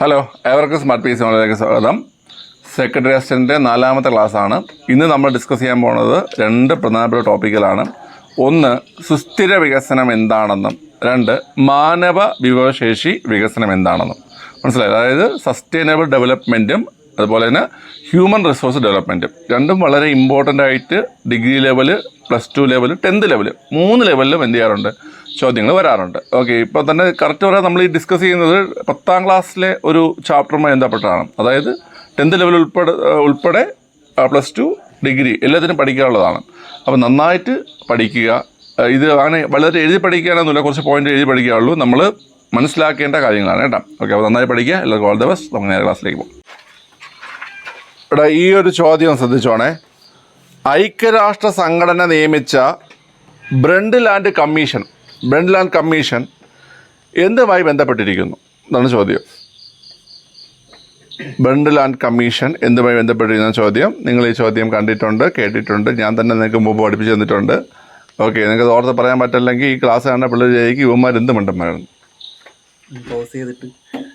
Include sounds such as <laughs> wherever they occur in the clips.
Hello ഏവർക്കും smart P സിമുകളിലേക്ക് സ്വാഗതം. Secretary അസിസ്റ്റന്റിന്റെ നാലാമത്തെ ക്ലാസ്സാണ്. ഇന്ന് നമ്മൾ ഡിസ്കസ് ചെയ്യാൻ പോകുന്നത് രണ്ട് പ്രധാനപ്പെട്ട ടോപ്പിക്കുകളാണ് ഒന്ന് സുസ്ഥിര വികസനം എന്താണെന്നും. രണ്ട് മാനവ വിഭവശേഷി വികസനം എന്താണെന്നും. മനസ്സിലായി? അതായത് സസ്റ്റൈനബിൾ ഡെവലപ്മെന്റും അതുപോലെ തന്നെ ഹ്യൂമൻ റിസോഴ്സ് ഡെവലപ്മെന്റും രണ്ടും വളരെ ഇമ്പോർട്ടന്റ് ആയിട്ട് degree level plus two level tenth level മൂന്ന് ലെവലിലും എന്ത് ചെയ്യാറുണ്ട്? ചോദ്യങ്ങൾ വരാറുണ്ട്. ഓക്കെ ഇപ്പോൾ തന്നെ കറക്റ്റ് പറയാൻ നമ്മൾ ഈ ഡിസ്കസ് ചെയ്യുന്നത് പത്താം ക്ലാസ്സിലെ ഒരു ചാപ്റ്ററുമായി ബന്ധപ്പെട്ടാണ്. അതായത് ടെൻത്ത് ലെവൽ ഉൾപ്പെടെ ഉൾപ്പെടെ പ്ലസ് ടു ഡിഗ്രി എല്ലാത്തിനും പഠിക്കാനുള്ളതാണ്. അപ്പോൾ നന്നായിട്ട് പഠിക്കുക ഇത് അങ്ങനെ വളരെ എഴുതി പഠിക്കാനൊന്നുമില്ല കുറച്ച് പോയിന്റ് എഴുതി പഠിക്കാനുള്ളൂ നമ്മൾ മനസ്സിലാക്കേണ്ട കാര്യങ്ങളാണ് കേട്ടോ. ഓക്കെ അപ്പോൾ നന്നായി പഠിക്കുക. എല്ലാവർക്കും ഓൾ ദ ബെസ്റ്റ് നമുക്ക് നേരെ ക്ലാസ്സിലേക്ക് പോകും. ഇവിടെ ഈ ഒരു ചോദ്യം ശ്രദ്ധിച്ചോണേ. ഐക്യരാഷ്ട്ര സംഘടന നിയമിച്ച Brundtland commission Brundtland commission എന്തുമായി ബന്ധപ്പെട്ടിരിക്കുന്നു? എന്നാണ് ചോദ്യം. ബ്രണ്ട് ലാൻഡ് കമ്മീഷൻ എന്തുമായി ബന്ധപ്പെട്ടിരിക്കുന്ന ചോദ്യം. നിങ്ങൾ ഈ ചോദ്യം കണ്ടിട്ടുണ്ട് കേട്ടിട്ടുണ്ട്. ഞാൻ തന്നെ നിങ്ങൾക്ക് മുമ്പ് പഠിപ്പിച്ചു തന്നിട്ടുണ്ട്. ഓക്കെ നിങ്ങൾക്ക് ഓർത്ത് പറയാൻ പറ്റില്ലെങ്കിൽ ഈ ക്ലാസ് കാണുന്ന പിള്ളേർ ജയിക്കും ഇവന്മാർ എന്ത് മണ്ടന്മാരാണ് പോസ് ചെയ്തിട്ട്.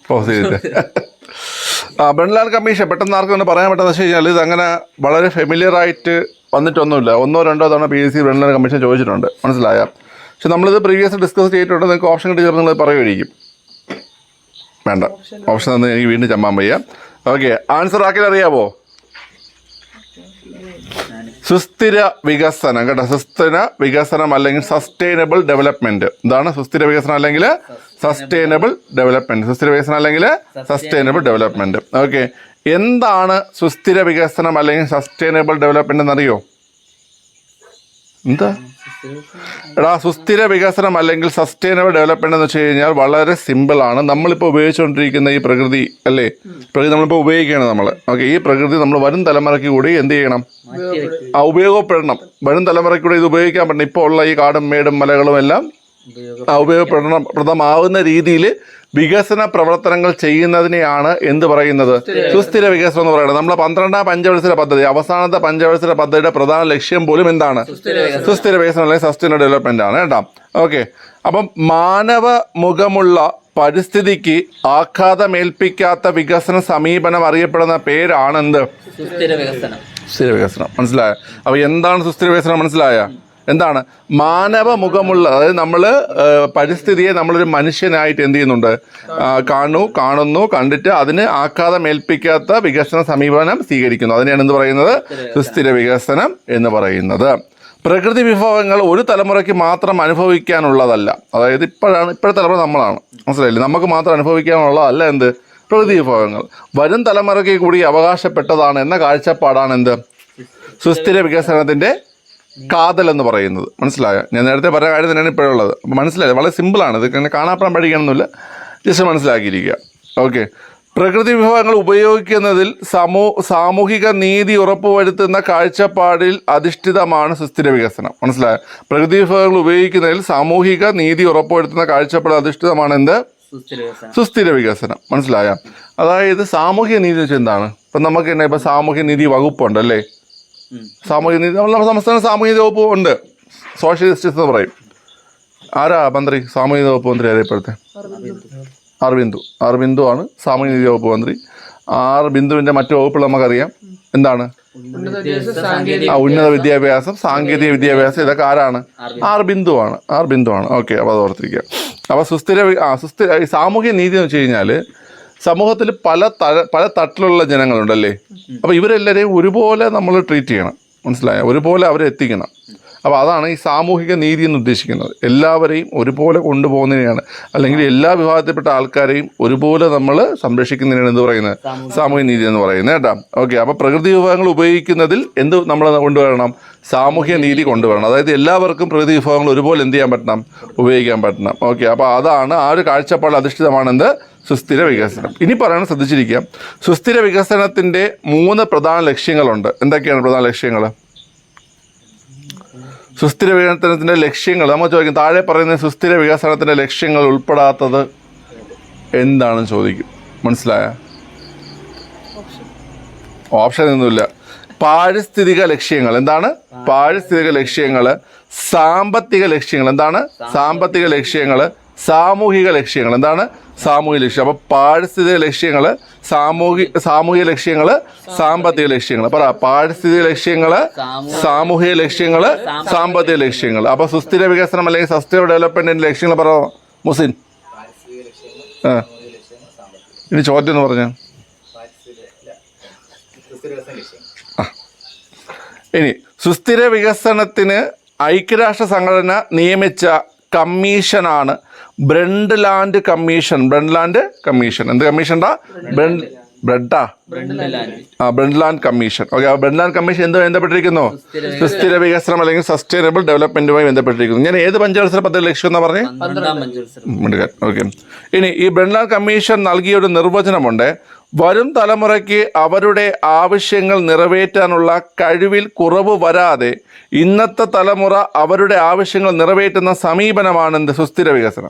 പോസ് ചെയ്തിട്ട്. ആ ബെൺലാൽ കമ്മീഷൻ പെട്ടെന്ന് ആർക്കും ഒന്ന് പറയാൻ പറ്റുന്ന വെച്ച് കഴിഞ്ഞാൽ ഇതങ്ങനെ അങ്ങനെ വളരെ ഫെമിലിയർ ആയിട്ട് വന്നിട്ടൊന്നുമില്ല. ഒന്നോ രണ്ടോ തവണ പി എസ് സി ബെൺലാൽ കമ്മീഷൻ ചോദിച്ചിട്ടുണ്ട്. മനസ്സിലായ? പക്ഷെ നമ്മളിത് പ്രീവിയസ് ഡിസ്കസ് ചെയ്തിട്ടുണ്ട് നിങ്ങൾക്ക് ഓപ്ഷൻ കിട്ടി ചേർന്ന് നിങ്ങൾ പറയുമായിരിക്കും. വേണ്ട. ഓപ്ഷൻ തന്നെ എനിക്ക് വീണ്ടും ചമ്മാൻ വയ്യ. ഓക്കെ ആൻസർ ആക്കി അറിയാമോ സുസ്ഥിര വികസനം കേട്ടോ. സുസ്ഥിര വികസനം അല്ലെങ്കിൽ സസ്റ്റൈനബിൾ ഡെവലപ്മെന്റ് എന്താണ് സുസ്ഥിര വികസനം അല്ലെങ്കിൽ സസ്റ്റൈനബിൾ ഡെവലപ്മെന്റ് സുസ്ഥിര വികസനം അല്ലെങ്കിൽ സസ്റ്റൈനബിൾ ഡെവലപ്മെന്റ് ഓക്കെ എന്താണ് സുസ്ഥിര വികസനം അല്ലെങ്കിൽ സസ്റ്റൈനബിൾ ഡെവലപ്മെന്റ് എന്നറിയോ? എന്താ? എടാ സുസ്ഥിര വികസനം അല്ലെങ്കിൽ സസ്റ്റൈനബിൾ ഡെവലപ്മെന്റ് എന്ന് വെച്ച് കഴിഞ്ഞാൽ വളരെ സിമ്പിൾ ആണ്. നമ്മളിപ്പോൾ ഉപയോഗിച്ചുകൊണ്ടിരിക്കുന്ന ഈ പ്രകൃതി അല്ലേ? പ്രകൃതി നമ്മളിപ്പോൾ ഉപയോഗിക്കുകയാണ് നമ്മൾ. ഓക്കെ ഈ പ്രകൃതി നമ്മൾ വരും തലമുറയ്ക്ക് കൂടി എന്ത് ചെയ്യണം? ആ ഉപയോഗപ്പെടണം. വരും തലമുറയ്ക്ക് കൂടി ഇത് ഉപയോഗിക്കാൻ പറ്റണം. ഇപ്പോൾ ഉള്ള ഈ കാടും മേടും മലകളും എല്ലാം ഉപയോഗപ്പെടണം. പ്രദമാവുന്ന രീതിയിൽ വികസന പ്രവർത്തനങ്ങൾ ചെയ്യുന്നതിനെയാണ് എന്ത് പറയുന്നത്? സുസ്ഥിര വികസനം. എന്ന് പറയുന്നത്. നമ്മളെ പന്ത്രണ്ടാം പഞ്ചവത്സര പദ്ധതി അവസാനത്തെ പഞ്ചവത്സര പദ്ധതിയുടെ പ്രധാന ലക്ഷ്യം പോലും എന്താണ്? സുസ്ഥിര വികസനം. അല്ലെങ്കിൽ സസ്റ്റൈനബിൾ ഡെവലപ്മെന്റ് ആണ് കേട്ടോ. ഓക്കെ. അപ്പം മാനവ മുഖമുള്ള പരിസ്ഥിതിക്ക് ആഘാതമേൽപ്പിക്കാത്ത വികസന സമീപനം അറിയപ്പെടുന്ന പേരാണ് എന്ത് സുസ്ഥിര വികസനം. സുസ്ഥിര വികസനം. മനസ്സിലായോ? അപ്പോൾ എന്താണ് സുസ്ഥിര വികസനം? മനസ്സിലായ? എന്താണ്? മാനവ മുഖമുള്ള അതായത് നമ്മൾ പരിസ്ഥിതിയെ നമ്മളൊരു മനുഷ്യനായിട്ട് എന്ത് ചെയ്യുന്നുണ്ട്? കാണു കാണുന്നു കണ്ടിട്ട് അതിന് ആഘാതം ഏൽപ്പിക്കാത്ത വികസന സമീപനം സ്വീകരിക്കുന്നു. അതിനെയാണ് എന്ത് പറയുന്നത്? സുസ്ഥിര വികസനം എന്ന് പറയുന്നത്. പ്രകൃതി വിഭവങ്ങൾ ഒരു തലമുറയ്ക്ക് മാത്രം അനുഭവിക്കാനുള്ളതല്ല. അതായത് ഇപ്പോഴാണ് ഇപ്പോഴത്തെ തലമുറ നമ്മളാണ്. മനസ്സിലായില്ലേ? നമുക്ക് മാത്രം അനുഭവിക്കാനുള്ളതല്ല എന്ത്? പ്രകൃതി വിഭവങ്ങൾ. വരും തലമുറയ്ക്ക് കൂടി അവകാശപ്പെട്ടതാണ് എന്ന കാഴ്ചപ്പാടാണ് എന്ത്? സുസ്ഥിര വികസനത്തിന്റെ കാതൽ എന്ന് പറയുന്നത്. മനസ്സിലായോ? ഞാൻ നേരത്തെ പറഞ്ഞ കാര്യം തന്നെയാണ് ഇപ്പോഴുള്ളത്. മനസ്സിലായത് വളരെ സിമ്പിളാണ്. ഇത് കാരണം കാണാപ്പുറം പഠിക്കണമെന്നില്ല. ജസ്റ്റ് മനസ്സിലാക്കിയിരിക്കുക. ഓക്കെ. പ്രകൃതി വിഭവങ്ങൾ ഉപയോഗിക്കുന്നതിൽ സമൂ സാമൂഹിക നീതി ഉറപ്പുവരുത്തുന്ന കാഴ്ചപ്പാടിൽ അധിഷ്ഠിതമാണ് സുസ്ഥിര വികസനം. മനസ്സിലായ? പ്രകൃതി വിഭവങ്ങൾ ഉപയോഗിക്കുന്നതിൽ സാമൂഹിക നീതി ഉറപ്പുവരുത്തുന്ന കാഴ്ചപ്പാട് അധിഷ്ഠിതമാണ് എന്ത്? സുസ്ഥിര വികസനം. മനസ്സിലായ? അതായത് സാമൂഹിക നീതി വെച്ചാൽ എന്താണ്? ഇപ്പം നമുക്ക് തന്നെ ഇപ്പം സാമൂഹ്യ നീതി വകുപ്പുണ്ട് അല്ലേ? ഉം. സാമൂഹ്യ നീതി നമ്മുടെ സംസ്ഥാന സാമൂഹിക വകുപ്പ് ഉണ്ട്. സോഷ്യൽ ജസ്റ്റിസ് എന്ന് പറയും. ആരാ മന്ത്രി? സാമൂഹിക വകുപ്പ് മന്ത്രി ആരാ ഇപ്പോഴത്തെ? ആർ ബിന്ദു ആർ ബിന്ദു ആണ് സാമൂഹിക നീതി വകുപ്പ് മന്ത്രി. ആർ ബിന്ദുവിന്റെ മറ്റു വകുപ്പുകൾ നമുക്കറിയാം. എന്താണ്? ആ ഉന്നത വിദ്യാഭ്യാസം സാങ്കേതിക വിദ്യാഭ്യാസം ഇതൊക്കെ ആരാണ്? ആർ ബിന്ദു ആണ്. ആർ ബിന്ദു ആണ്. ഓക്കെ അപ്പോൾ അത് ഓർത്തിരിക്കുക. അപ്പോൾ സുസ്ഥിര ആ സുസ്ഥിര സാമൂഹ്യ നീതി എന്ന് വെച്ച് കഴിഞ്ഞാൽ സമൂഹത്തിൽ പല തഴ പല തട്ടിലുള്ള ജനങ്ങളുണ്ടല്ലേ? അപ്പോൾ ഇവരെല്ലാവരെയും ഒരുപോലെ നമ്മൾ ട്രീറ്റ് ചെയ്യണം. മനസ്സിലായോ? ഒരുപോലെ അവരെ എത്തിക്കണം. അപ്പോൾ അതാണ് ഈ സാമൂഹിക നീതി എന്ന് ഉദ്ദേശിക്കുന്നത്. എല്ലാവരെയും ഒരുപോലെ കൊണ്ടുപോകുന്നതിനെയാണ്. അല്ലെങ്കിൽ എല്ലാ വിഭാഗത്തിൽപ്പെട്ട ആൾക്കാരെയും ഒരുപോലെ നമ്മൾ സംരക്ഷിക്കുന്നതിനാണ് എന്ത് പറയുന്നത്? സാമൂഹിക നീതി എന്ന് പറയുന്നത് കേട്ടോ. ഓക്കെ അപ്പോൾ പ്രകൃതി വിഭവങ്ങൾ ഉപയോഗിക്കുന്നതിൽ എന്ത് നമ്മൾ കൊണ്ടുവരണം? സാമൂഹിക നീതി കൊണ്ടുവരണം. അതായത് എല്ലാവർക്കും പ്രകൃതി വിഭവങ്ങൾ ഒരുപോലെ എന്ത് ചെയ്യാൻ പറ്റണം? ഉപയോഗിക്കാൻ പറ്റണം. ഓക്കെ അപ്പോൾ അതാണ് ആ ഒരു കാഴ്ചപ്പാട് അധിഷ്ഠിതമാണെന്ത് സുസ്ഥിര വികസനം. ഇനി പറയണം ശ്രദ്ധിച്ചിരിക്കുക സുസ്ഥിര വികസനത്തിന്റെ മൂന്ന് പ്രധാന ലക്ഷ്യങ്ങളുണ്ട്. എന്തൊക്കെയാണ് പ്രധാന ലക്ഷ്യങ്ങൾ സുസ്ഥിര വികസനത്തിന്റെ ലക്ഷ്യങ്ങൾ. നമ്മൾ ചോദിക്കും താഴെ പറയുന്ന സുസ്ഥിര വികസനത്തിന്റെ ലക്ഷ്യങ്ങൾ ഉൾപ്പെടാത്തത് എന്താണെന്ന് ചോദിക്കും. മനസ്സിലായ? ഓപ്ഷൻ ഒന്നുമില്ല. പാരിസ്ഥിതിക ലക്ഷ്യങ്ങൾ. എന്താണ്? പാരിസ്ഥിതിക ലക്ഷ്യങ്ങൾ. സാമ്പത്തിക ലക്ഷ്യങ്ങൾ. എന്താണ്? സാമ്പത്തിക ലക്ഷ്യങ്ങൾ. സാമൂഹിക ലക്ഷ്യങ്ങൾ. എന്താണ്? സാമൂഹിക ലക്ഷ്യം. അപ്പോൾ പാരിസ്ഥിതിക ലക്ഷ്യങ്ങൾ സാമൂഹിക സാമൂഹിക ലക്ഷ്യങ്ങൾ സാമ്പത്തിക ലക്ഷ്യങ്ങൾ പറ പാരിസ്ഥിതിക ലക്ഷ്യങ്ങൾ സാമൂഹിക ലക്ഷ്യങ്ങൾ സാമ്പത്തിക ലക്ഷ്യങ്ങൾ അപ്പോൾ സുസ്ഥിര വികസനം അല്ലെങ്കിൽ സസ്റ്റൈനബിൾ ഡെവലപ്മെന്റിന്റെ ലക്ഷ്യങ്ങൾ പറ മുസിൻ ആ. ഇനി ചോദ്യം എന്ന് പറഞ്ഞ? ഇനി സുസ്ഥിര വികസനത്തിന് ഐക്യരാഷ്ട്ര സംഘടന നിയമിച്ച കമ്മീഷനാണ്. Brundtland commission. Brundtland commission. എന്ത് കമ്മീഷൻടാ? ബ്രണ്ട് ബ്രെഡാ? ആ ബ്രണ്ട് ലാൻഡ് കമ്മീഷൻ. ഓക്കെ ആ ബ്രണ്ട് ലാൻഡ് കമ്മീഷൻ എന്ത് ബന്ധപ്പെട്ടിരിക്കുന്നു? സുസ്ഥിര വികസനം അല്ലെങ്കിൽ സസ്റ്റൈനബിൾ ഡെവലപ്മെന്റുമായി ബന്ധപ്പെട്ടിരിക്കുന്നു. ഞാൻ ഏത് പഞ്ചവത്സര പദ്ധതി ലക്ഷ്യം എന്നാ പറഞ്ഞേ ഓക്കെ. ഇനി ഈ ബ്രണ്ട്ലാൻ കമ്മീഷൻ നൽകിയ ഒരു നിർവചനമുണ്ട്. വരും തലമുറയ്ക്ക് അവരുടെ ആവശ്യങ്ങൾ നിറവേറ്റാനുള്ള കഴിവിൽ കുറവ് വരാതെ ഇന്നത്തെ തലമുറ അവരുടെ ആവശ്യങ്ങൾ നിറവേറ്റുന്ന സമീപനമാണ് എന്റെ സുസ്ഥിര വികസനം.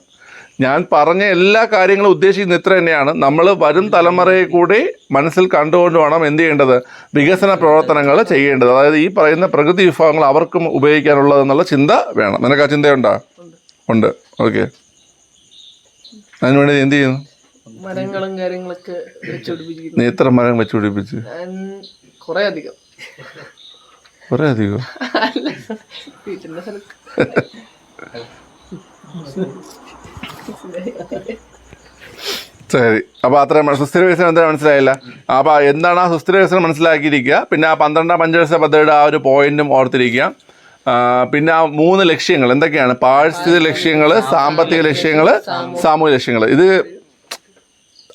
ഞാൻ പറഞ്ഞ എല്ലാ കാര്യങ്ങളും ഉദ്ദേശിക്കുന്ന ഇത്ര തന്നെയാണ്. നമ്മൾ വരും തലമുറയെ കൂടി മനസ്സിൽ കണ്ടുകൊണ്ട് വേണം എന്ത് ചെയ്യേണ്ടത്? വികസന പ്രവർത്തനങ്ങൾ ചെയ്യേണ്ടത്. അതായത് ഈ പറയുന്ന പ്രകൃതി വിഭവങ്ങൾ അവർക്കും ഉപയോഗിക്കാനുള്ളതെന്നുള്ള ചിന്ത വേണം. നിനക്ക് ആ ചിന്തയുണ്ടോ? ഉണ്ട്. ഓക്കെ. അതിനുവേണ്ടി എന്ത് ചെയ്യുന്നു? മരങ്ങളും കാര്യങ്ങളൊക്കെ വെച്ചുപിടിപ്പിക്കുന്നു നീ എത്ര മരം വെച്ചുപിടിപ്പിച്ച്? കൊറേ അധികം. കുറേ അധികം? വീട്ടിന്റെ സ്ഥലത്ത് ശരി. അപ്പൊ അത്ര സുസ്ഥിര വികസനം എന്താ മനസ്സിലായില്ല? അപ്പൊ എന്താണ് ആ സുസ്ഥിര വികസനം മനസ്സിലാക്കിയിരിക്കുക? പിന്നെ ആ പന്ത്രണ്ടാം പഞ്ചവത്സര പദ്ധതിയുടെ ആ ഒരു പോയിന്റും ഓർത്തിരിക്കുക. പിന്നെ ആ മൂന്ന് ലക്ഷ്യങ്ങൾ എന്തൊക്കെയാണ്? പാരിസ്ഥിതിക ലക്ഷ്യങ്ങൾ സാമ്പത്തിക ലക്ഷ്യങ്ങൾ സാമൂഹിക ലക്ഷ്യങ്ങൾ ഇത്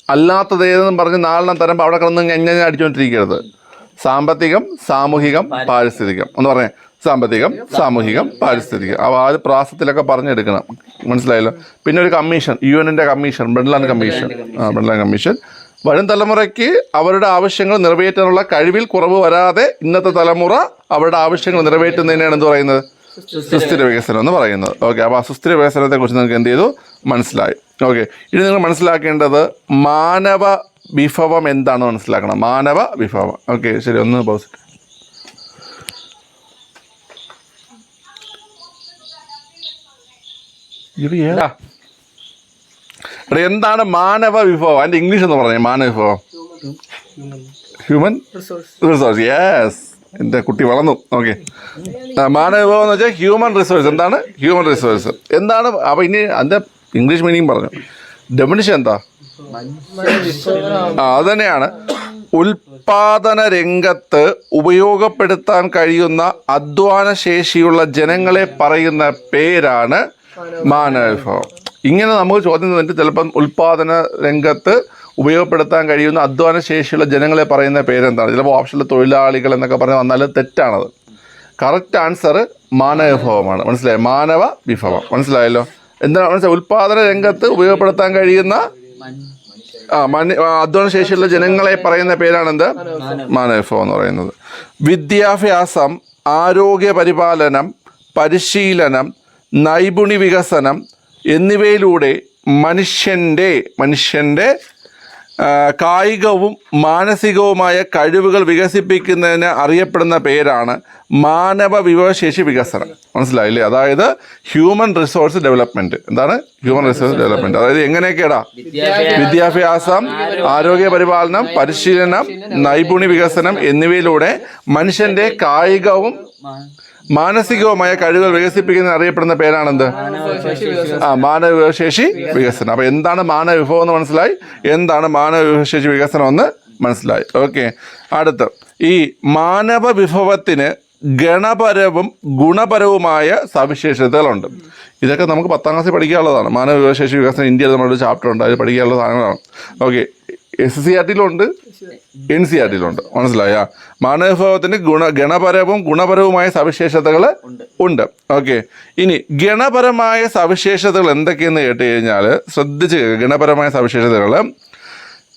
അല്ലാത്തത് ഏതെന്നും പറഞ്ഞ് നാലെണ്ണം തരുമ്പോൾ അവിടെ കിടന്ന് എങ്ങനെ അടിച്ചുകൊണ്ടിരിക്കരുത് സാമ്പത്തികം സാമൂഹികം പാരിസ്ഥിതികം. എന്ന് പറഞ്ഞേ. സാമ്പത്തികം സാമൂഹികം പാരിസ്ഥിതികം. അപ്പോൾ ആ ഒരു പ്രാസത്തിലൊക്കെ പറഞ്ഞെടുക്കണം. മനസ്സിലായല്ലോ? പിന്നെ ഒരു കമ്മീഷൻ. യു എന്റെ കമ്മീഷൻ ബ്രണ്ട്ലാൻ കമ്മീഷൻ. ആ കമ്മീഷൻ. വരും തലമുറയ്ക്ക് അവരുടെ ആവശ്യങ്ങൾ നിറവേറ്റാനുള്ള കഴിവിൽ കുറവ് വരാതെ ഇന്നത്തെ തലമുറ അവരുടെ ആവശ്യങ്ങൾ നിറവേറ്റുന്നതിനാണ് എന്ത് പറയുന്നത്? സുസ്ഥിര വികസനം. എന്ന് പറയുന്നത്. ഓക്കെ അപ്പോൾ ആ സുസ്ഥിര വികസനത്തെ കുറിച്ച് നിങ്ങൾക്ക് എന്ത് ചെയ്തു? മനസ്സിലായി. ഓക്കെ ഇനി നിങ്ങൾ മനസ്സിലാക്കേണ്ടത് മാനവ വിഭവം എന്താണെന്ന് മനസ്സിലാക്കണം. മാനവ വിഭവം. ഓക്കെ ശരി ഒന്ന് പൗസ് എന്താണ് മാനവ വിഭവം? അതിന്റെ ഇംഗ്ലീഷ് എന്ന് പറഞ്ഞേ മാനവ വിഭവം. ഹ്യൂമൻ റിസോഴ്സ് റിസോഴ്സ് യെസ് എന്റെ കുട്ടി വളർന്നു. ഓക്കെ. മാനവ വിഭവം എന്ന് വെച്ചാൽ ഹ്യൂമൻ റിസോഴ്സ് എന്താണ്? ഹ്യൂമൻ റിസോഴ്സ് എന്താണ്? അപ്പോൾ ഇനി അതിന്റെ ഇംഗ്ലീഷ് മീനിങ് പറഞ്ഞു. ഡെഫിനിഷൻ എന്താ? ആ അത് തന്നെയാണ്. ഉൽപാദന രംഗത്ത് ഉപയോഗപ്പെടുത്താൻ കഴിയുന്ന അധ്വാന ശേഷിയുള്ള ജനങ്ങളെ പറയുന്ന പേരാണ് മാനവവിഭവം ഇങ്ങനെ നമുക്ക് ചോദ്യം തന്നിട്ട് ചിലപ്പം ഉൽപാദന രംഗത്ത് ഉപയോഗപ്പെടുത്താൻ കഴിയുന്ന അധ്വാന ശേഷിയുള്ള ജനങ്ങളെ പറയുന്ന പേരെന്താണ്? ചിലപ്പോൾ ഓപ്ഷനിലെ തൊഴിലാളികൾ എന്നൊക്കെ പറഞ്ഞ് വന്നാൽ തെറ്റാണത്. കറക്റ്റ് ആൻസർ മാനവ വിഭവമാണ് മനസ്സിലായോ? മാനവ വിഭവം മനസ്സിലായല്ലോ? എന്താണ് മനസ്സിലായി? ഉൽപാദന രംഗത്ത് ഉപയോഗപ്പെടുത്താൻ കഴിയുന്ന ആ മന അധ്വാന ശേഷിയുള്ള ജനങ്ങളെ പറയുന്ന പേരാണെന്ത്? മാനവിഭവം എന്ന് പറയുന്നത്. വിദ്യാഭ്യാസം ആരോഗ്യ പരിപാലനം പരിശീലനം നൈപുണി വികസനം എന്നിവയിലൂടെ മനുഷ്യന്റെ മനുഷ്യന്റെ കായികവും മാനസികവുമായ കഴിവുകൾ വികസിപ്പിക്കുന്നതിന് അറിയപ്പെടുന്ന പേരാണ് മാനവ വിഭവശേഷി വികസനം. മനസ്സിലായില്ലേ? അതായത് ഹ്യൂമൻ റിസോഴ്സ് ഡെവലപ്മെന്റ് എന്താണ്? ഹ്യൂമൻ റിസോഴ്സ് ഡെവലപ്മെന്റ് അതായത് എങ്ങനെയൊക്കെയാടാ? വിദ്യാഭ്യാസം ആരോഗ്യ പരിപാലനം പരിശീലനം നൈപുണി വികസനം എന്നിവയിലൂടെ മനുഷ്യന്റെ കായികവും മാനസികവുമായ കഴിവുകൾ വികസിപ്പിക്കുന്ന അറിയപ്പെടുന്ന പേരാണെന്ത്? ആ മാനവ വിഭവശേഷി വികസനം. അപ്പൊ എന്താണ് മാനവ വിഭവം എന്ന് മനസ്സിലായി? എന്താണ് മാനവ വിഭവശേഷി വികസനം എന്ന് മനസ്സിലായി. ഓക്കെ. അടുത്ത. ഈ മാനവ വിഭവത്തിന് ഗണപരവും ഗുണപരവുമായ സവിശേഷതകളുണ്ട്. ഇതൊക്കെ നമുക്ക് പത്താം ക്ലാസ്സിൽ പഠിക്കാനുള്ളതാണ്. മാനവ വിഭവശേഷി വികസനം ഇന്ത്യയിൽ നമ്മളൊരു ചാപ്റ്റർ ഉണ്ട്. അതിൽ പഠിക്കാനുള്ള സാധനങ്ങളാണ്. ഓക്കെ. എസ് സി ആർ ടിയിലുണ്ട് എൻ സി ആർ ടിയിലുണ്ട്. മനസ്സിലായ? മാനവവിഭവത്തിന് ഗുണ ഗണപരവും ഗുണപരവുമായ സവിശേഷതകൾ ഉണ്ട്. ഓക്കെ. ഇനി ഗണപരമായ സവിശേഷതകൾ എന്തൊക്കെയെന്ന് കേട്ട് കഴിഞ്ഞാൽ ശ്രദ്ധിച്ച്. ഗണപരമായ സവിശേഷതകൾ.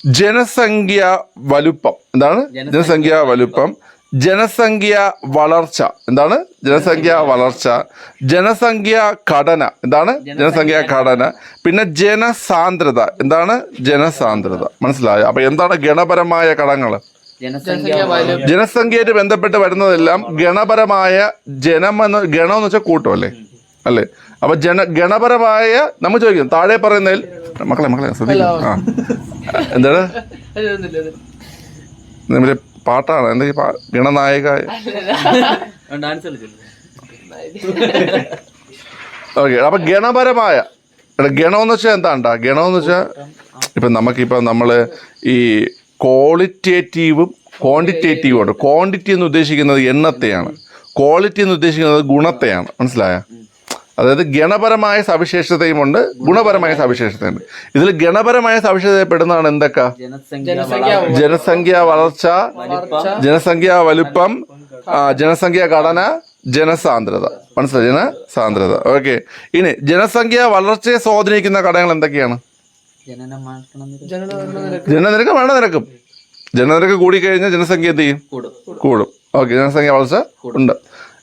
ജനസംഖ്യ വലുപ്പം. എന്താണ്? ജനസംഖ്യ വലുപ്പം. ജനസംഖ്യ വളർച്ച. എന്താണ്? ജനസംഖ്യ വളർച്ച. ജനസംഖ്യ ഘടന. എന്താണ്? ജനസംഖ്യ ഘടന. പിന്നെ ജനസാന്ദ്രത. എന്താണ്? ജനസാന്ദ്രത. മനസ്സിലായോ? അപ്പൊ എന്താണ് ഗണപരമായ ഘടകങ്ങൾ ജനസംഖ്യ ജനസംഖ്യയായിട്ട് ബന്ധപ്പെട്ട് വരുന്നതെല്ലാം ഗണപരമായ ജനം എന്ന് ഗണം എന്ന് വെച്ചാൽ കൂട്ടം അല്ലേ? അല്ലേ? അപ്പൊ ജന ഗണപരമായ നമ്മൾ ചോദിക്കും താഴെ പറയുന്നതിൽ മക്കളെ മക്കളെ ശ്രദ്ധിക്കും ആ. എന്താണ്? പാട്ടാണ്. എന്റെ ഗണനായക? ഓക്കെ അപ്പൊ ഗണപരമായ ഗണം ഗണമെന്ന് വെച്ചാൽ എന്താണ്ടാ? ഗണമെന്ന് വെച്ചാൽ ഇപ്പൊ നമുക്കിപ്പൊ നമ്മൾ ഈ ക്വാളിറ്റേറ്റീവും ക്വാണ്ടിറ്റേറ്റീവും ഉണ്ട്. ക്വാണ്ടിറ്റി എന്ന് ഉദ്ദേശിക്കുന്നത് എണ്ണത്തെയാണ്. ക്വാളിറ്റി എന്ന് ഉദ്ദേശിക്കുന്നത് ഗുണത്തെയാണ്. മനസ്സിലായ? അതായത് ഗണപരമായ സവിശേഷതയുമുണ്ട് ഗുണപരമായ സവിശേഷതയുണ്ട് ഇതിൽ ഗണപരമായ സവിശേഷതപ്പെടുന്നതാണ് എന്തൊക്കെ? ജനസംഖ്യ ജനസംഖ്യ വളർച്ച, ജനസംഖ്യ വലുപ്പം. ജനസംഖ്യ ഘടന ജനസാന്ദ്രത. മനസ്സിലായി? ജനസാന്ദ്രത. ഓക്കെ. ഇനി ജനസംഖ്യ വളർച്ചയെ സ്വാധീനിക്കുന്ന ഘടകങ്ങൾ എന്തൊക്കെയാണ്? ജനനം മാറ്റണം ജനന മരണ നിരക്ക് ജനനിരക്ക് മരണ നിരക്കും ജനനിരക്ക് കൂടിക്കഴിഞ്ഞാൽ ജനസംഖ്യ എന്ത് ചെയ്യും? കൂടും. കൂടും. ഓക്കെ. ജനസംഖ്യ വളർച്ച ഉണ്ട്.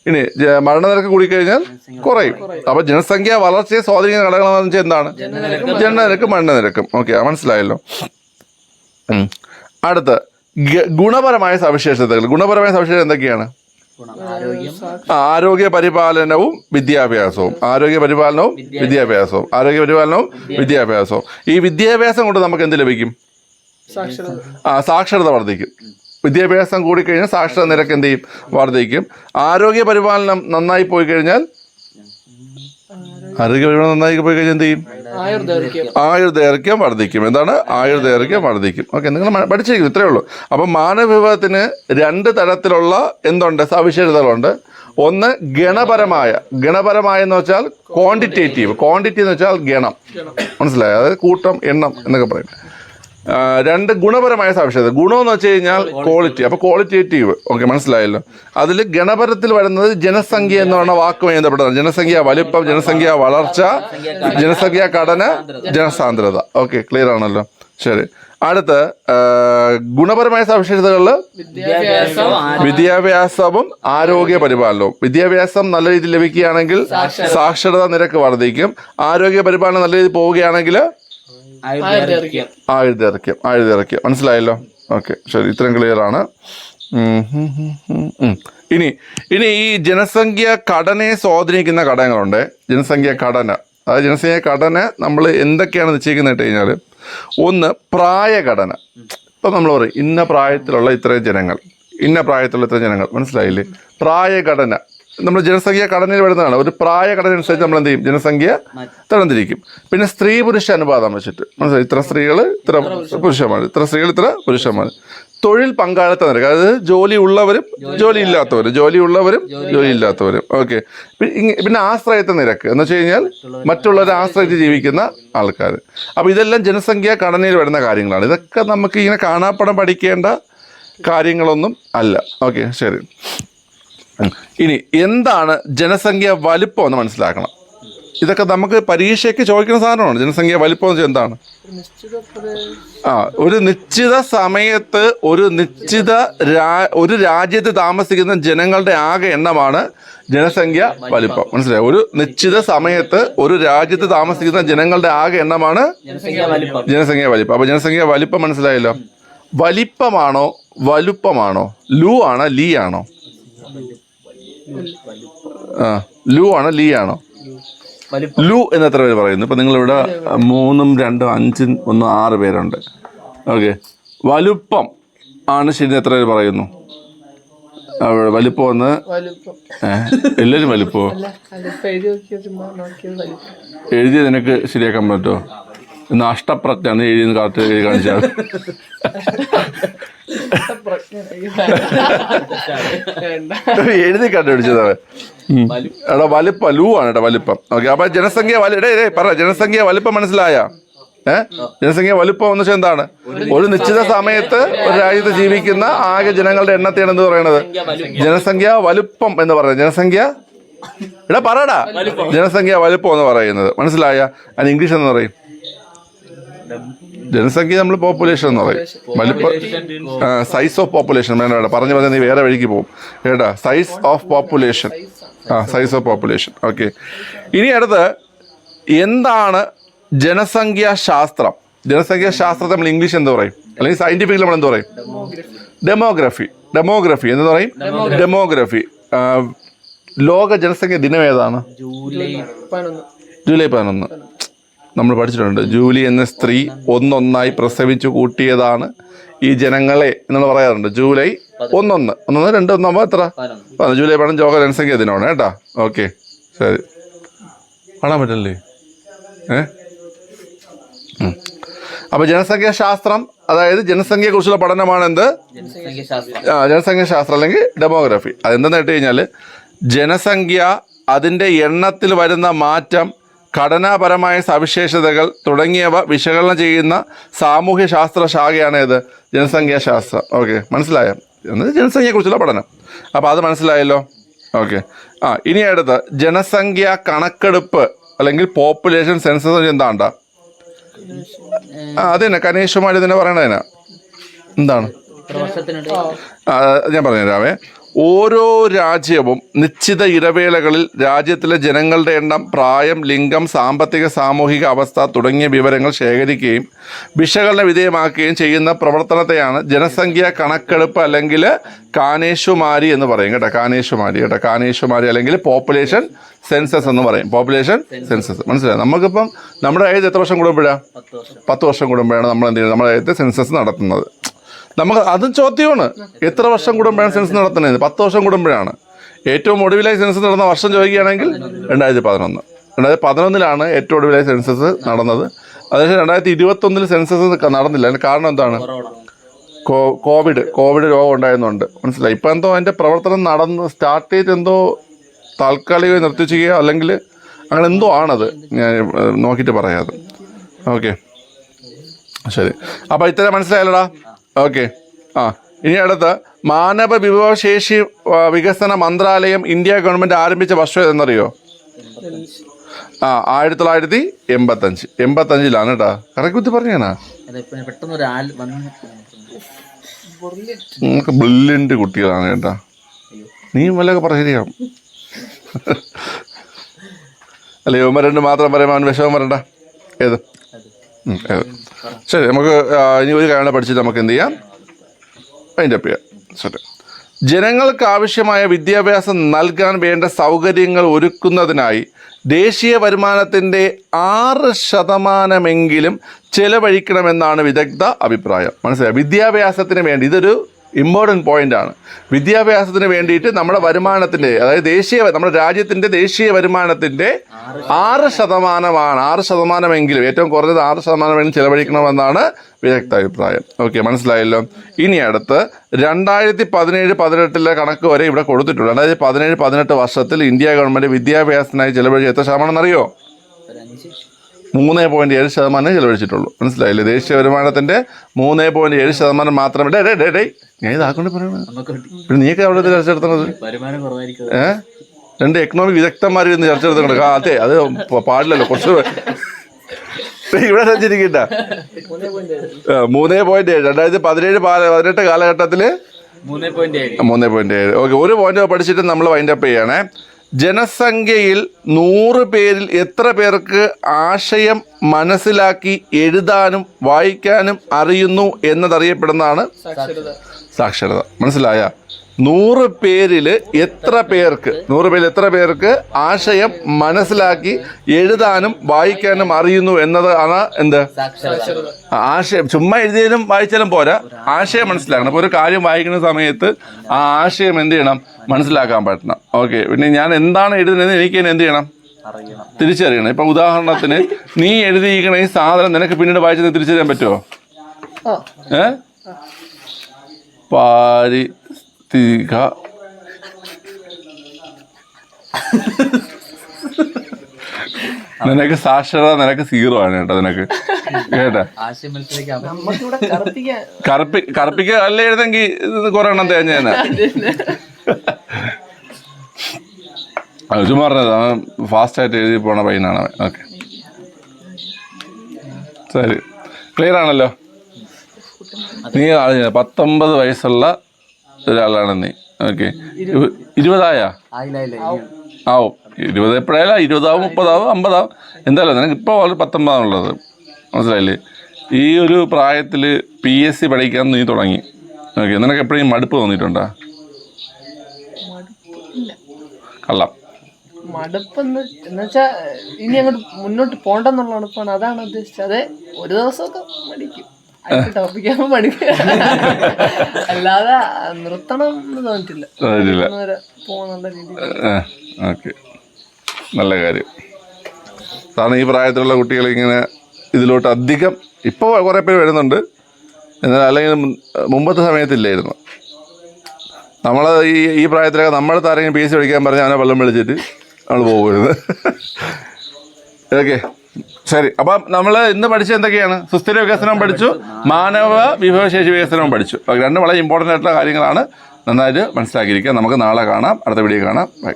ഇനി മരണനിരക്ക് കൂടിക്കഴിഞ്ഞാൽ കുറയും. അപ്പൊ ജനസംഖ്യ വളർച്ചയെ സ്വാധീനിക്കുന്ന ഘടകങ്ങളെന്ന് വെച്ചാൽ എന്താണ്? ജനനിരക്ക് മരണനിരക്കും. ഓക്കെ മനസ്സിലായല്ലോ. അടുത്ത അടുത്ത് ഗുണപരമായ സവിശേഷതകൾ. ഗുണപരമായ സവിശേഷത എന്തൊക്കെയാണ്? ആരോഗ്യം പരിപാലനവും വിദ്യാഭ്യാസവും. ആരോഗ്യ പരിപാലനവും വിദ്യാഭ്യാസവും. ആരോഗ്യ പരിപാലനവും വിദ്യാഭ്യാസവും. ഈ വിദ്യാഭ്യാസം കൊണ്ട് നമുക്ക് എന്ത് ലഭിക്കും? ആ സാക്ഷരത വർദ്ധിക്കും. വിദ്യാഭ്യാസം കൂടിക്കഴിഞ്ഞാൽ സാക്ഷരത നിരക്ക് എന്ത് ചെയ്യും? വർദ്ധിക്കും. ആരോഗ്യ പരിപാലനം നന്നായി പോയി കഴിഞ്ഞാൽ ആരോഗ്യ പരിപാലനം നന്നായി പോയി കഴിഞ്ഞാൽ എന്ത് ചെയ്യും? ആയുർദൈർഘ്യം. വർദ്ധിക്കും. എന്താണ്? ആയുർദൈർഘ്യം വർദ്ധിക്കും. ഓക്കെ നിങ്ങൾ പഠിച്ചിരിക്കും ഇത്രയേ ഉള്ളൂ. അപ്പം മാനവവിഭവത്തിന് രണ്ട് തരത്തിലുള്ള എന്തുണ്ട്? സവിശേഷതകളുണ്ട്. ഒന്ന് ഗണപരമായ. ഗണപരമായ എന്ന് വെച്ചാൽ ക്വാണ്ടിറ്റേറ്റീവ് ക്വാണ്ടിറ്റി എന്ന് വെച്ചാൽ ഗണം. മനസ്സിലായോ? അതായത് കൂട്ടം എണ്ണം എന്നൊക്കെ പറയും. രണ്ട് ഗുണപരമായ സവിശേഷത. ഗുണം എന്ന് വെച്ച് കഴിഞ്ഞാൽ ക്വാളിറ്റി അപ്പോൾ ക്വാളിറ്റേറ്റീവ് ഓക്കെ മനസ്സിലായല്ലോ. അതിൽ ഗണപരത്തിൽ വരുന്നത് ജനസംഖ്യ എന്ന് പറഞ്ഞ വാക്കുമായി ബന്ധപ്പെട്ടതാണ് ജനസംഖ്യ വലിപ്പം ജനസംഖ്യ വളർച്ച ജനസംഖ്യ ഘടന ജനസാന്ദ്രത. ഓക്കെ ക്ലിയർ ആണല്ലോ. ശരി. അടുത്ത് ഗുണപരമായ സവിശേഷതകളിൽ വിദ്യാഭ്യാസം വിദ്യാഭ്യാസവും ആരോഗ്യ പരിപാലനവും. വിദ്യാഭ്യാസം നല്ല രീതിയിൽ ലഭിക്കുകയാണെങ്കിൽ സാക്ഷരതാ നിരക്ക് വർദ്ധിക്കും. ആരോഗ്യ പരിപാലനം നല്ല രീതിയിൽ പോവുകയാണെങ്കിൽ ആയുർദൈർഘ്യം ആയുർദൈർഘ്യം ആയുർദൈർഘ്യം മനസ്സിലായല്ലോ? ഓക്കെ. ശരി ഇത്രയും ക്ലിയർ ആണ്. ഇനി ഇനി ഈ ജനസംഖ്യ ഘടനയെ സ്വാധീനിക്കുന്ന ഘടകങ്ങളുണ്ട്. ജനസംഖ്യ ഘടന. അതായത് ജനസംഖ്യ ഘടന നമ്മൾ എന്തൊക്കെയാണ് നിശ്ചയിക്കുന്നത് ഇട്ട് കഴിഞ്ഞാൽ ഒന്ന് പ്രായഘടന. ഇപ്പം നമ്മൾ പറയും ഇന്ന പ്രായത്തിലുള്ള ഇത്രയും ജനങ്ങൾ ഇന്ന പ്രായത്തിലുള്ള ഇത്രയും ജനങ്ങൾ. മനസ്സിലായില്ലേ? പ്രായഘടന. നമ്മൾ ജനസംഖ്യ ഘടനയിൽ വരുന്നതാണ്. ഒരു പ്രായ പ്രായഘടന അനുസരിച്ച് നമ്മൾ എന്ത് ചെയ്യും? ജനസംഖ്യ തരംതിരിക്കും പിന്നെ സ്ത്രീ പുരുഷ അനുപാതം വെച്ചിട്ട്. മനസ്സിലായി? ഇത്ര സ്ത്രീകൾ ഇത്ര പുരുഷന്മാർ ഇത്ര സ്ത്രീകൾ ഇത്ര പുരുഷന്മാർ തൊഴിൽ പങ്കാളിത്ത നിരക്ക് അതായത് ജോലി ഉള്ളവരും ജോലി ഇല്ലാത്തവരും. ജോലി ഉള്ളവരും ജോലി ഇല്ലാത്തവരും. ഓക്കെ. പിന്നെ ആശ്രയത്തെ നിരക്ക് എന്ന് വെച്ച് കഴിഞ്ഞാൽ മറ്റുള്ളവരെ ആശ്രയിച്ച് ജീവിക്കുന്ന ആൾക്കാർ അപ്പോൾ ഇതെല്ലാം ജനസംഖ്യ ഘടനയിൽ വരുന്ന കാര്യങ്ങളാണ്. ഇതൊക്കെ നമുക്ക് ഇങ്ങനെ കാണാപ്പടം പഠിക്കേണ്ട കാര്യങ്ങളൊന്നും അല്ല. ഓക്കെ ശരി. ഇനി എന്താണ് ജനസംഖ്യ വലിപ്പം എന്ന് മനസ്സിലാക്കണം. ഇതൊക്കെ നമുക്ക് പരീക്ഷയ്ക്ക് ചോദിക്കുന്ന സാധനമാണ്. ജനസംഖ്യ വലിപ്പം എന്ന് എന്താണ്? ആ ഒരു നിശ്ചിത സമയത്ത് ഒരു നിശ്ചിത രാ ഒരു രാജ്യത്ത് താമസിക്കുന്ന ജനങ്ങളുടെ ആകെ എണ്ണമാണ് ജനസംഖ്യ വലിപ്പം. മനസ്സിലായി? ഒരു നിശ്ചിത സമയത്ത് ഒരു രാജ്യത്ത് താമസിക്കുന്ന ജനങ്ങളുടെ ആകെ എണ്ണമാണ് ജനസംഖ്യ വലിപ്പം. അപ്പൊ ജനസംഖ്യ വലിപ്പം മനസ്സിലായല്ലോ. വലിപ്പമാണോ വലുപ്പമാണോ? ലു ആണോ? ലീ ആണോ? ആ ലു ആണോ? ലീ ആണോ? ലൂ എന്ന് എത്ര പേര് പറയുന്നു? ഇപ്പൊ നിങ്ങളിവിടെ മൂന്നും രണ്ടും അഞ്ചും ഒന്നും ആറ് പേരുണ്ട്. ഓക്കെ. വലുപ്പം ആണ് ശരി എത്ര പേര് പറയുന്നു? അവിടെ വലിപ്പം ഒന്ന്. എല്ലാവരും വലിപ്പോ? അല്ല അതിപ്പോ എഴുതി നോക്കിയത് ചുമ്മാ നോക്കിയത് വലുപ്പം. എഴുതി നിനക്ക് ശരിയാക്കാൻ പറ്റുമോ ഇന്ന് അഷ്ടപ്രജ്ഞാണ് എഴുതി കാട്ട് എഴുതി കാണിച്ചാൽ <laughs> എഴുതി കണ്ടുപിടിച്ചതാണ്. എടാ വലിപ്പം ലൂ ആണ് കേട്ടോ വലിപ്പം. ഓക്കെ അപ്പൊ ജനസംഖ്യ വലി ഡേ ഡേ പറ ജനസംഖ്യ വലിപ്പം മനസ്സിലായ? ഏഹ് ജനസംഖ്യ വലിപ്പം എന്ന് വെച്ചാൽ എന്താണ്? ഒരു നിശ്ചിത സമയത്ത് ഒരു രാജ്യത്ത് ജീവിക്കുന്ന ആകെ ജനങ്ങളുടെ എണ്ണത്തെയാണ് എന്ന് പറയുന്നത് ജനസംഖ്യ വലുപ്പം എന്ന് പറയുന്നത്. ജനസംഖ്യ? എടാ പറടാ. ജനസംഖ്യ വലുപ്പം എന്ന് പറയുന്നത്. മനസ്സിലായ? അതിന് ഇംഗ്ലീഷ് എന്ന് പറയും. ജനസംഖ്യ നമ്മൾ പോപ്പുലേഷൻ എന്ന് പറയും. വലിപ്പം സൈസ് ഓഫ് പോപ്പുലേഷൻ വേണ്ട വേണ്ട പറഞ്ഞു പറഞ്ഞാൽ നീ വേറെ വഴിക്ക് പോകും. കേട്ടാ? സൈസ് ഓഫ് പോപ്പുലേഷൻ ആ സൈസ് ഓഫ് പോപ്പുലേഷൻ ഓക്കെ ഇനി അടുത്ത് എന്താണ് ജനസംഖ്യാ ശാസ്ത്രം? ജനസംഖ്യാ ശാസ്ത്രത്തെ നമ്മൾ ഇംഗ്ലീഷ് എന്ത് പറയും? അല്ലെങ്കിൽ സയന്റിഫിക്കലി നമ്മൾ എന്ത് പറയും? ഡെമോഗ്രഫി ഡെമോഗ്രഫി എന്ന് പറയും? ഡെമോഗ്രഫി ലോക ജനസംഖ്യ ദിനം ഏതാണ്? ജൂലൈ പതിനൊന്ന്. നമ്മൾ പഠിച്ചിട്ടുണ്ട്. ജൂലി എന്ന സ്ത്രീ ഒന്നൊന്നായി പ്രസവിച്ചു കൂട്ടിയതാണ് ഈ ജനങ്ങളെ എന്ന് പറയാറുണ്ട്. ജൂലൈ ഒന്നൊന്ന്. ഒന്നൊന്ന് രണ്ട് ഒന്നാകുമ്പോൾ എത്ര? ജൂലൈ പണം ലോക ജനസംഖ്യ ദിനമാണ് കേട്ടാ. ഓക്കെ. ശരി. കാണാൻ പറ്റില്ലേ? ഏ? അപ്പൊ ജനസംഖ്യാ ശാസ്ത്രം അതായത് ജനസംഖ്യയെ കുറിച്ചുള്ള പഠനമാണ് എന്ത്? ജനസംഖ്യ ശാസ്ത്രം. അല്ലെങ്കിൽ ഡെമോഗ്രഫി. അതെന്തെന്ന് കേട്ട് കഴിഞ്ഞാൽ ജനസംഖ്യ അതിന്റെ എണ്ണത്തിൽ വരുന്ന മാറ്റം ഘടനാപരമായ സവിശേഷതകൾ തുടങ്ങിയവ വിശകലനം ചെയ്യുന്ന സാമൂഹ്യ ശാസ്ത്ര ശാഖയാണ് ഏത്? ജനസംഖ്യാ ശാസ്ത്രം ഓക്കെ മനസ്സിലായോ എന്നത് ജനസംഖ്യയെക്കുറിച്ചുള്ള പഠനം. അപ്പോൾ അത് മനസ്സിലായല്ലോ? ഓക്കെ ആ ഇനി അടുത്ത് ജനസംഖ്യ കണക്കെടുപ്പ് അല്ലെങ്കിൽ പോപ്പുലേഷൻ സെൻസസ് എന്താണ്ടാ? അത് തന്നെ. കനീഷുമായിട്ട് തന്നെ പറയണതിനാ എന്താണ്? ഞാൻ പറഞ്ഞുതരാമേ. ഓരോ രാജ്യവും നിശ്ചിത ഇടവേളകളിൽ രാജ്യത്തിലെ ജനങ്ങളുടെ എണ്ണം പ്രായം ലിംഗം സാമ്പത്തിക സാമൂഹിക അവസ്ഥ തുടങ്ങിയ വിവരങ്ങൾ ശേഖരിക്കുകയും വിശകലന വിധേയമാക്കുകയും ചെയ്യുന്ന പ്രവർത്തനത്തെയാണ് ജനസംഖ്യ കണക്കെടുപ്പ് അല്ലെങ്കിൽ കാനേഷുമാരി എന്ന് പറയും കേട്ടോ. കാനേഷുമാരി കേട്ടോ. കാനേഷുമാരി അല്ലെങ്കിൽ പോപ്പുലേഷൻ സെൻസസ് എന്ന് പറയും. Population census. മനസ്സിലായി? നമുക്കിപ്പം നമ്മുടെ ഏത് എത്ര വർഷം കൂടുമ്പോഴാണ് പത്ത് വർഷം. പത്ത് വർഷം കൂടുമ്പോഴാണ് നമ്മൾ എന്ത് ചെയ്യുന്നത്? നമ്മുടെ ഏത് സെൻസസ് നടത്തുന്നത്? നമുക്ക് അതും ചോദ്യമാണ്. എത്ര വർഷം കൂടുമ്പോഴാണ് സെൻസ് നടത്തുന്നത്? പത്ത് വർഷം കൂടുമ്പോഴാണ്. ഏറ്റവും ഒടുവിലായി സെൻസസ് നടന്ന വർഷം ചോദിക്കുകയാണെങ്കിൽ രണ്ടായിരത്തി പതിനൊന്ന് രണ്ടായിരത്തി പതിനൊന്നിലാണ് ഏറ്റവും ഒടുവിലായി സെൻസസ് നടന്നത്. അതിനുശേഷം രണ്ടായിരത്തി ഇരുപത്തൊന്നിൽ സെൻസസ് നടന്നില്ല. അതിന് കാരണം എന്താണ്? കോവിഡ് കോവിഡ് രോഗം ഉണ്ടായിരുന്നുണ്ട്. മനസ്സിലായി? ഇപ്പം എന്തോ അതിന്റെ പ്രവർത്തനം നടന്ന് സ്റ്റാർട്ട് ചെയ്ത് എന്തോ താൽക്കാലികമായി നിർത്തിച്ചുകയോ അല്ലെങ്കിൽ അങ്ങനെ എന്തോ ആണത്. ഞാൻ നോക്കിയിട്ട് പറയാതെ ഓക്കെ ശരി. അപ്പോൾ ഇത്ര മനസ്സിലായല്ലോടാ? ഓക്കെ ആ ഇനി അടുത്ത് മാനവ വിഭവശേഷി വികസന മന്ത്രാലയം ഇന്ത്യ ഗവൺമെന്റ് ആരംഭിച്ച വർഷം എന്നറിയോ ആ ആയിരത്തി തൊള്ളായിരത്തി എൺപത്തഞ്ച്. എൺപത്തഞ്ചിലാണ് കേട്ടോ കറക്റ്റ് കുത്തി പറഞ്ഞാ നമുക്ക് ബ്രില്യന്റ് കുട്ടികളാണ് കേട്ടാ. നീ വല്ലതൊക്കെ പറയാം അല്ല യുവമരണ്ട് മാത്രം പറയുമ്പോൾ അവൻ വിഷമം വരണ്ട ഏത്? ഏത്? ശരി നമുക്ക് ഇനി ഒരു കാര്യം പഠിച്ചിട്ട് നമുക്ക് എന്ത് ചെയ്യാം? അതിന്റെ ചെയ്യാം. ശരി ജനങ്ങൾക്ക് ആവശ്യമായ വിദ്യാഭ്യാസം നൽകാൻ വേണ്ട സൗകര്യങ്ങൾ ഒരുക്കുന്നതിനായി ദേശീയ വരുമാനത്തിന്റെ ആറ് ശതമാനമെങ്കിലും ചെലവഴിക്കണമെന്നാണ് വിദഗ്ധ അഭിപ്രായം. മനസ്സിലായി? വിദ്യാഭ്യാസത്തിന് വേണ്ടി. ഇതൊരു ഇമ്പോർട്ടന്റ് പോയിന്റ് ആണ്. വിദ്യാഭ്യാസത്തിന് വേണ്ടിയിട്ട് നമ്മുടെ വരുമാനത്തിന്റെ അതായത് ദേശീയ നമ്മുടെ രാജ്യത്തിന്റെ ദേശീയ വരുമാനത്തിന്റെ ആറ് ശതമാനമാണ് ആറ് ശതമാനമെങ്കിലും ഏറ്റവും കുറഞ്ഞത് ആറ് ശതമാനമെങ്കിലും ചെലവഴിക്കണമെന്നാണ് വിദഗ്ധ അഭിപ്രായം. ഓക്കെ മനസ്സിലായല്ലോ? ഇനി അടുത്ത് രണ്ടായിരത്തി പതിനേഴ് പതിനെട്ടിലെ കണക്ക് വരെ ഇവിടെ കൊടുത്തിട്ടുണ്ട്. രണ്ടായിരത്തി പതിനേഴ് പതിനെട്ട് വർഷത്തിൽ ഇന്ത്യ ഗവൺമെന്റ് വിദ്യാഭ്യാസത്തിനായി ചിലവഴിച്ച എത്ര ശതമാനം എന്നറിയോ? മൂന്ന് പോയിന്റ് ഏഴ് ശതമാനം ചെലവഴിച്ചിട്ടുള്ളൂ. മനസ്സിലായില്ലേ? ദേശീയ വരുമാനത്തിന്റെ മൂന്ന് പോയിന്റ് ഏഴ് ശതമാനം മാത്രമേ ഡേ ഡേ ഡേ ഡേ ഞാൻ ഇതാക്കൊണ്ട് കിട്ടി. പിന്നെ നീയൊക്കെ അവിടെ ചർച്ച കുറവായിരിക്കും. ഏ? രണ്ട് എക്കണോമിക് വിദഗ്ധന്മാർ ഇന്ന് ചർച്ച നടത്തുന്നുണ്ട് ആ അതെ അത് പാടില്ലല്ലോ കുറച്ച് ഇവിടെ സഞ്ചരിക്കട്ട മൂന്ന് പോയിന്റ് ഏഴ് രണ്ടായിരത്തി പതിനേഴ് പതിനെട്ട് കാലഘട്ടത്തിൽ മൂന്ന് പോയിന്റ് ഏഴ്. ഓക്കെ ഒരു പോയിന്റ് പഠിച്ചിട്ട് നമ്മൾ വൈൻഡപ്പ് ചെയ്യണേ. ജനസംഖ്യയിൽ നൂറ് പേരിൽ എത്ര പേർക്ക് ആശയം മനസ്സിലാക്കി എഴുതാനും വായിക്കാനും അറിയുന്നു എന്നതറിയപ്പെടുന്നതാണ് സാക്ഷരത. സാക്ഷരത. മനസ്സിലായ? നൂറ് പേരിൽ എത്ര പേർക്ക് നൂറ് പേരിൽ എത്ര പേർക്ക് ആശയം മനസ്സിലാക്കി എഴുതാനും വായിക്കാനും അറിയുന്നു എന്നതാണ് എന്ത്? ആശയം. ചുമ്മാ എഴുതിയാലും വായിച്ചാലും പോരാ. ആശയം മനസ്സിലാക്കണം. അപ്പോൾ ഒരു കാര്യം വായിക്കുന്ന സമയത്ത് ആ ആശയം എന്ത് ചെയ്യണം? മനസ്സിലാക്കാൻ പറ്റണം. ഓക്കെ. പിന്നെ ഞാൻ എന്താണ് എഴുതുന്നത്? എനിക്ക് എന്ത് ചെയ്യണം? തിരിച്ചറിയണം. ഇപ്പം ഉദാഹരണത്തിന് നീ എഴുതിയിരിക്കണ ഈ സാധനം നിനക്ക് പിന്നീട് വായിച്ചത് തിരിച്ചറിയാൻ പറ്റുമോ ഏ? ഏ പാരിസ്ഥിതിക നിനക്ക് സാക്ഷരത നിനക്ക് സീറോ ആണ് കേട്ടോ നിനക്ക്. കേട്ടാ? കറുപ്പി കറുപ്പിക്ക അല്ല എഴുതെങ്കിൽ ഇത് കുറെ എണ്ണം തേഞ്ഞ ചുമ്മാ പറഞ്ഞത് അവൻ ഫാസ്റ്റ് ആയിട്ട് എഴുതി പോണ പയ്യനാണ് അവൻ. ഓക്കെ. ശരി. ക്ലിയർ ആണല്ലോ? നീ അറിഞ്ഞ പത്തൊമ്പത് വയസ്സുള്ള ഒരാളാണ് നീ ഓക്കെ ഇരുപതായ. ആവും ഇരുപത് എപ്പോഴായാലും ഇരുപതാവും മുപ്പതാവും അമ്പതാവും. എന്തായാലും നിനക്ക് ഇപ്പോൾ ഒരു പത്തൊമ്പതാണുള്ളത്. മനസ്സിലായില്ലേ? ഈ ഒരു പ്രായത്തിൽ പി എസ് സി പഠിക്കാൻ നീ തുടങ്ങി. ഓക്കെ. നിനക്ക് എപ്പോഴും മടുപ്പ് തോന്നിയിട്ടുണ്ടോ? കള്ളം. മടുപ്പെന്ന് എന്നുവെച്ചാ ഇനി അങ്ങോട്ട് മുന്നോട്ട് പോകണ്ടെന്നുള്ള മടുപ്പാണ് അതാണ് ഉദ്ദേശിച്ചത്. അതെ ഒരു ദിവസമൊക്കെ മടിക്കും. മടിക്കും അല്ലാതെ നിർത്തണം എന്ന് തോന്നിട്ടില്ല പോകുന്നുള്ള രീതിയിൽ നല്ല കാര്യം. കാരണം ഈ പ്രായത്തിലുള്ള കുട്ടികൾ ഇങ്ങനെ ഇതിലോട്ട് അധികം ഇപ്പോൾ കുറേ പേര് വരുന്നുണ്ട്. എന്നാൽ അല്ലെങ്കിൽ മുമ്പത്തെ സമയത്തില്ലായിരുന്നു. നമ്മൾ ഈ ഈ പ്രായത്തിലൊക്കെ നമ്മുടെ താരങ്ങൾ പി എസ് സി പഠിക്കാൻ പറഞ്ഞാൽ അവനെ വെള്ളം വിളിച്ചിട്ട് നമ്മൾ പോകരുത് <laughs> ഓക്കെ. ശരി അപ്പം നമ്മൾ ഇന്ന് പഠിച്ച എന്തൊക്കെയാണ്? സുസ്ഥിര വികസനം പഠിച്ചു മാനവ വിഭവശേഷി വികസനവും പഠിച്ചു. രണ്ട് വളരെ ഇമ്പോർട്ടന്റ് ആയിട്ടുള്ള കാര്യങ്ങളാണ് നന്നായിട്ട് മനസ്സിലാക്കിയിരിക്കുക. നമുക്ക് നാളെ കാണാം അടുത്ത വീഡിയോ കാണാം. ബൈ